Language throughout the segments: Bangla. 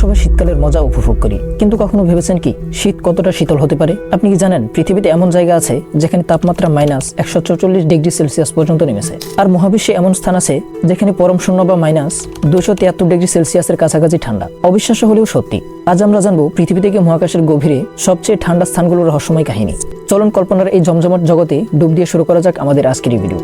সবাই শীতকালের মজা উপভোগ করি। কিন্তু কখনো ভেবেছেন কি, শীত কতটা শীতল হতে পারে? আপনি কি জানেন, পৃথিবীতে এমন জায়গা আছে যেখানে তাপমাত্রা মাইনাস একশো ডিগ্রি সেলসিয়াস পর্যন্ত নেমেছে। আর মহাবিশ্বে এমন স্থান আছে যেখানে পরম শূন্য বা মাইনাস দুশো তিয়াত্তর ডিগ্রি সেলসিয়াসের কাছাকাছি ঠান্ডা। অবিশ্বাস্য হলেও সত্যি, আজ আমরা জানব পৃথিবী থেকে মহাকাশের গভীরে সবচেয়ে ঠান্ডা স্থানগুলোর রহস্যময় কাহিনী। চলন কল্পনার এই জমজমাট জগতে ডুব দিয়ে শুরু করা যাক আমাদের আজকের ভিডিও।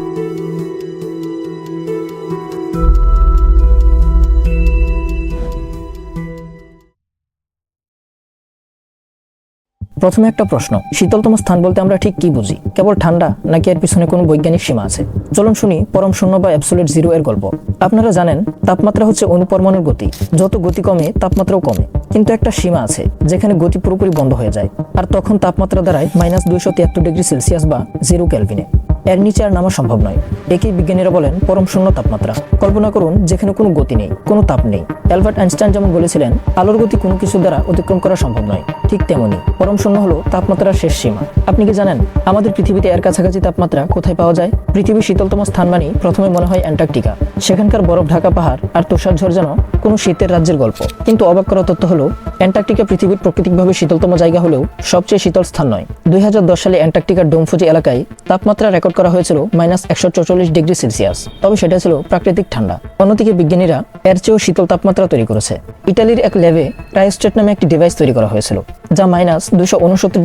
প্রথমে একটা প্রশ্ন, শীতলতম স্থান বলতে আমরা ঠিক কি বুঝি? কেবল ঠান্ডা নাকি এর পিছনে কোনো বৈজ্ঞানিক সীমা আছে? চলুন শুনি পরম শূন্য বা অ্যাবসোলেট জিরো এর গল্প। আপনারা জানেন, তাপমাত্রা হচ্ছে অনুপরমাণুর গতি। যত গতি কমে, তাপমাত্রাও কমে। কিন্তু একটা সীমা আছে, যেখানে গতি পুরোপুরি বন্ধ হয়ে যায়। আর তখন তাপমাত্রা দাঁড়ায় মাইনাস দুইশো তিয়াত্তর ডিগ্রি সেলসিয়াস বা জিরো ক্যালভিনে এর নিচে আর নামা সম্ভব নয়। একেই বিজ্ঞানীরা বলেন পরম শূন্য তাপমাত্রা। কল্পনা করুন, যেখানে কোনো গতি নেই, কোনো তাপ নেই। অ্যালবার্ট আইনস্টাইন যেমন বলেছিলেন, আলোর গতি কোনো কিছু দ্বারা অতিক্রম করা সম্ভব নয়। ঠিক তেমনি পরম শূন্য হলো তাপমাত্রার শেষ সীমা। আপনি কি জানেন, আমাদের পৃথিবীতে এর কাছাকাছি তাপমাত্রা কোথায় পাওয়া যায়? পৃথিবীর শীতলতম স্থান মানেই প্রথমে মনে হয় অ্যান্টার্কটিকা। সেখানকার বরফ, ঢাকা পাহাড় আর তুষারঝড় যেন কোনো শীতের রাজ্যের গল্প। কিন্তু অবাক করা তথ্য হলো, অ্যান্টার্কটিকা পৃথিবীর প্রাকৃতিকভাবে শীতলতম জায়গা হলেও সবচেয়ে শীতল স্থান নয়। দুই সালে অ্যান্টার্কটিকার ডোমফুজি এলাকায় তাপমাত্রা রেকর্ড করা হয়েছিল মাইনাস একশো ডিগ্রি সেলসিয়াস। তবে সেটা ছিল প্রাকৃতিক ঠান্ডা। অন্যদিকে বিজ্ঞানীরা এর চেয়েও শীতল তাপমাত্রা তৈরি করেছে। ইটালির এক ল্যাবে ক্রায়োস্টেট নামে একটি ডিভাইস তৈরি করা হয়েছিল, যা মাইনাস দুশো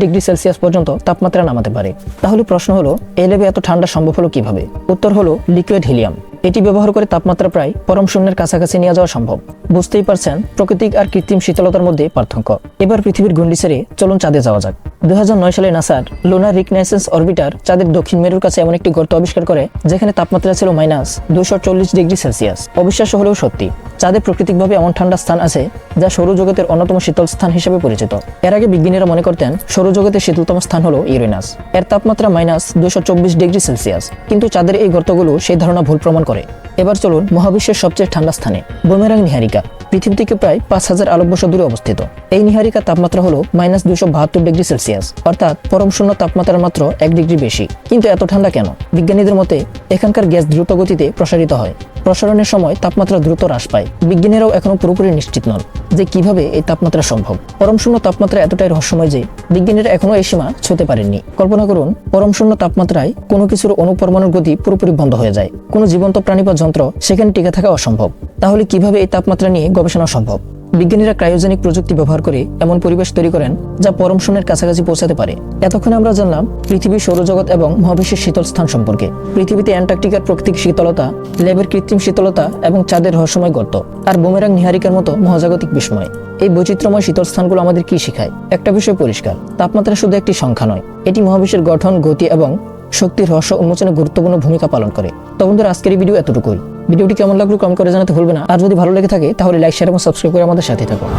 ডিগ্রি সেলসিয়াস পর্যন্ত তাপমাত্রা নামাতে পারে। তাহলে প্রশ্ন হলো এলেবে এত ঠান্ডা সম্ভব হলো কীভাবে? উত্তর হলো লিকুইড হিলিয়াম এটি ব্যবহার করে তাপমাত্রা প্রায় পরম শূন্যের কাছাকাছি নিয়ে যাওয়া সম্ভব। বুঝতেই পারছেন, প্রকৃতিক আর কৃত্রিম শীতলতার মধ্যে পার্থক্য। এবার পৃথিবীর গন্ডি ছেড়ে চলুন চাঁদে যাওয়া যাক। দুই সালে নাসার লোনার রিকনাইসেন্স অরবিটার চাঁদের দক্ষিণ মেরুর কাছে এমন একটি গর্ত আবিষ্কার করে, যেখানে তাপমাত্রা ছিল মাইনাস দুশো ডিগ্রি সেলসিয়াস। অবিশ্বাস্য হলেও সত্যি, চাঁদে প্রাকৃতিকভাবে এমন ঠান্ডা স্থান আছে যা সৌরজগতের অন্যতম শীতল স্থান হিসেবে পরিচিত। এর আগে বিজ্ঞানীরা মনে করতেন, সৌরজগতের শীতলতম স্থান হলো ইউরেনাস। এর তাপমাত্রা মাইনাস দুশো ডিগ্রি সেলসিয়াস। কিন্তু চাঁদের এই গর্তগুলো সেই ধারণা ভুল প্রমাণ করে। এবার চলুন মহাবিশ্বের সবচেয়ে ঠান্ডা স্থানে, বোমেরাং নিহারিকা পৃথিবী থেকে প্রায় পাঁচ হাজার আলোকবর্ষ দূরে অবস্থিত। এই নিহারিকার তাপমাত্রা হলো মাইনাস দুশো বাহাত্তর ডিগ্রি সেলসিয়াস, অর্থাৎ পরম শূন্য তাপমাত্রার মাত্র এক ডিগ্রি বেশি। কিন্তু এত ঠান্ডা কেন? বিজ্ঞানীদের মতে এখানকার গ্যাস দ্রুত গতিতে প্রসারিত হয়। প্রসারণের সময় তাপমাত্রা দ্রুত হ্রাস পায়। বিজ্ঞানীরাও এখনও পুরোপুরি নিশ্চিত নন যে কীভাবে এই তাপমাত্রা সম্ভব। পরম শূন্য তাপমাত্রা এতটাই রহস্যময় যে বিজ্ঞানীরা এখনও এই সীমা ছুঁতে পারেননি। কল্পনা করুন পরম শূন্য তাপমাত্রায় কোনো কিছুর অনুপরমাণুর গতি পুরোপুরি বন্ধ হয়ে যায়। কোনো জীবন্ত প্রাণী বা যন্ত্র সেখানে টিকে থাকা অসম্ভব। তাহলে কীভাবে এই তাপমাত্রা নিয়ে গবেষণা সম্ভব? বিজ্ঞানীরা ক্রায়োজেনিক প্রযুক্তি ব্যবহার করে এমন পরিবেশ তৈরি করেন যা পরম শূন্যের কাছাকাছি পৌঁছাতে পারে। এতক্ষণে আমরা জানলাম পৃথিবীর সৌরজগৎ এবং মহাবিশ্বের শীতল স্থান সম্পর্কে। পৃথিবীতে অ্যান্টার্কটিকার প্রকৃতিক শীতলতা, লেবের কৃত্রিম শীতলতা এবং চাঁদের রহস্যময় গর্ত আর বুমেরাং নিহারিকার মতো মহাজাগতিক বিস্ময়। এই বৈচিত্র্যময় শীতল স্থানগুলো আমাদের কি শেখায়? একটা বিষয় পরিষ্কার, তাপমাত্রা শুধু একটি সংখ্যা নয়, এটি মহাবিশ্বের গঠন, গতি এবং শক্তির রহস্য উন্মোচনে গুরুত্বপূর্ণ ভূমিকা পালন করে। তো আজকের এই ভিডিও এতটুকুই। ভিডিওটি কেমন লাগল কম করে জানাতে ভুলবে না। আর যদি ভালো লেগে থাকে, তাহলে লাইক শেয়ার এবং সাবস্ক্রাইব করে আমাদের সাথে থাকুন।